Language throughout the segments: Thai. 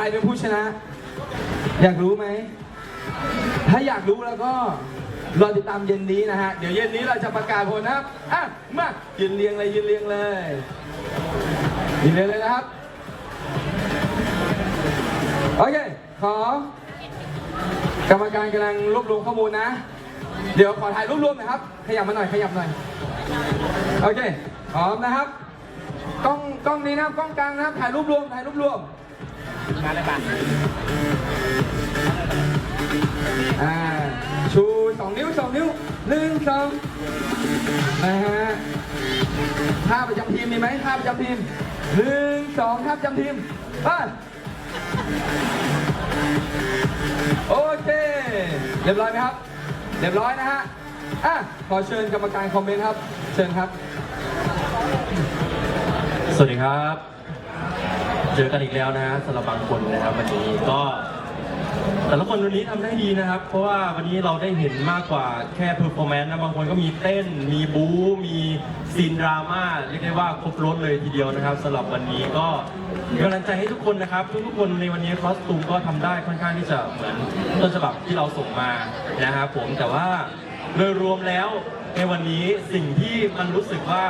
รเป็นผู้ชนะ อยากรู้ไหม ถ้าอยากรู้แล้วก็รอติดตามเย็นนี้นะฮะ เดี๋ยวเย็นนี้เราจะประกาศผลนะครับ อะ มายืนเรียงเลยยืนเรียงเลยยืนเรียงเลยนะครับ โอเค ขอ กรรมการกำลังรวบรวมข้อมูลนะ เดี๋ยวขอถ่ายรูปรวมหนะครับ ขยับมาหน่อย ขยับหน่อย โอเค พร้อมนะครับ กล้อง กล้องนี้นะครับ กล้องกลางนะครับ ถ่ายรูปรวม ถ่ายรูปรวม มาเลยบ้างอ่าชูสองนิ้วสองนิ้วหนึ่งสองนะฮะท่าประจำทีมมีไหมท่าประจำทีมหนึ่งสองท่าประจำทีมไปโอเค เรียบร้อยไหมครับ เรียบร้อยนะฮะอะขอเชิญกรรมการคอมเมนต์ครับ เชิญครับ สวัสดีครับ เจอกันอีกแล้วนะสำหรับบางคนนะครับวันนี้ก็แต่ละคนวันนี้ทำได้ดีนะครับ เพราะว่าวันนี้เราได้เห็นมากกว่าแค่เพอร์ฟอร์แมนซ์นะบางคนก็มีเต้น มีบู๊มีซีนดราม่าเรียกได้ว่าครบรถเลยทีเดียวนะครับสำหรับวันนี้ก็กำลังใจให้ทุกคนนะครับ ทุกๆคนในวันนี้คอสตูมก็ทำได้ค่อนข้างที่จะเหมือนต้นฉบับที่เราส่งมานะครับผมแต่ว่าโดยรวมแล้วในวันนี้สิ่งที่มันรู้สึกว่า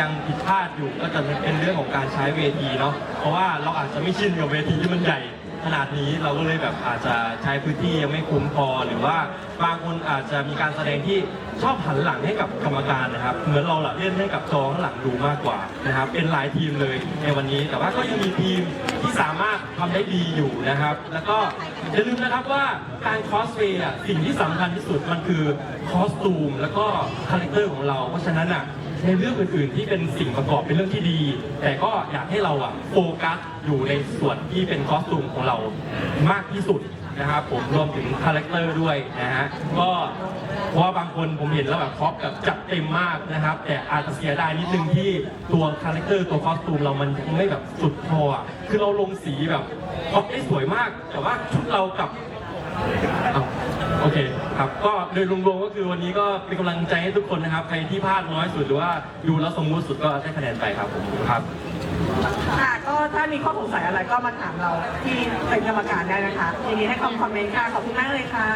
ยังผิดพลาดอยู่ก็จะเป็นเรื่องของการใช้เวทีเนาะเพราะว่าเราอาจจะไม่ชินกับเวทีที่มันใหญ่ขนาดนี้เราก็เลยแบบอาจจะใช้พื้นที่ยังไม่คุ้มพอหรือว่าบางคนอาจจะมีการแสดงที่ชอบหันหลังให้กับกรรมการนะครับ เหมือนเราหลัเล่นให้กับจอข้างหลังดูมากกว่านะครับ เป็นหลายทีมเลยในวันนี้ แต่ว่าก็ยังมีทีมที่สามารถทำได้ดีอยู่นะครับ แล้วก็อย่าลืมนะครับว่าการคอสเพย์สิ่งที่สำคัญที่สุดมันคือคอสตูมแล้วก็คาแรคเตอร์ของเราเพราะฉะนั้นอะ ในเรื่องอื่นๆ ที่เป็นสิ่งประกอบเป็นเรื่องที่ดี แต่ก็อยากให้เราอะโฟกัสอยู่ในส่วนที่เป็นคอสตูมของเรามากที่สุดนะครับผมรวมถึงคาแรคเตอร์ด้วยนะฮะก็เพราะว่าบางคนผมเห็นแล้วแบบครอปแบบจัดเต็มมากนะครับ แต่อาจจะเสียดายนิดนึงที่ตัวคาแรคเตอร์ตัวคอสตูมเรามันยังไม่แบบสุดพอคือเราลงสีแบบครอปได้สวยมาก แต่ว่าชุดเรากับ อ้าโอเคครับก็โดยรวมๆก็คือวันนี้ก็เป็นกำลังใจให้ทุกคนนะครับ ใครที่พลาดน้อยสุดหรือว่าดูแล้วสมมุติสุดก็ได้คะแนนไปครับผมครับ ค่ะก็ถ้ามีข้อสงสัยอะไรก็มาถามเราที่เป็นกรรมการได้นะคะยินดีให้คอมคอมเมนต์ค่ะขอบคุณมากเลยค่ะ